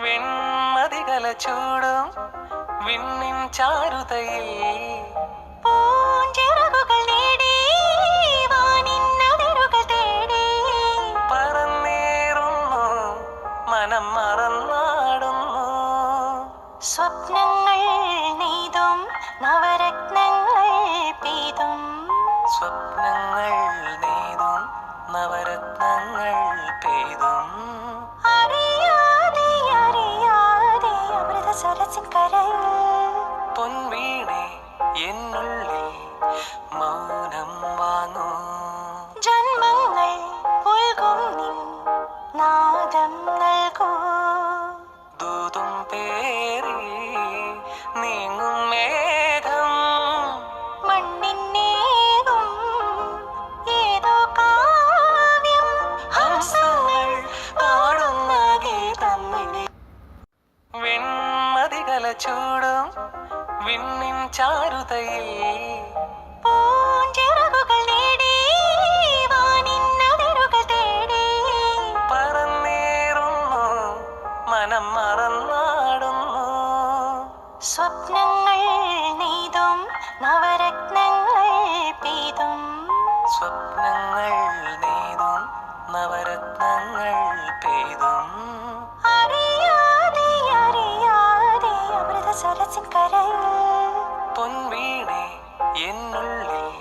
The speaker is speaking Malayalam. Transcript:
വെൺമതികല കലച്ചൂടും വിണ്ണിൻ ചാരുതയിൽ. പൂഞ്ചിറകുകൾ നേടി വാനിന്നതിരുകൾ തേടി. പറന്നേറുന്നു മനം മറന്നാടുന്നു. സ്വപ്നങ്ങൾ നെയ്തും നവരത്നങ്ങൾ പെയ്തും. സ്വപ്നങ്ങൾ നെയ്തും നവരത്നങ്ങൾ പെയ്തും. മൗനം വാങ്ങൂ. ജന്മങ്ങൾ നിൻ നാദം നൽകൂ. ദൂതും പേറി നീങ്ങും മേഘം. മണ്ണിന്നേകും ഏതോ കാവ്യം ഹംസങ്ങൾ പാടുന്ന ഗീതമിനി വെൺമതികല ചൂടും വിണ്ണിൻ ചാരുതയിൽ മനം മറന്നാടുന്നു. സ്വപ്നങ്ങൾ നീതും നവരത്നങ്ങൾ പെയ്തും. സ്വപ്നങ്ങൾ നീതും നവരത്നങ്ങൾ പെയ്തും. അറിയാതെ അറിയാതെ അമൃത സരസിൻ കരയിൽ. പൊൻവീണേ എന്നുള്ളിൽ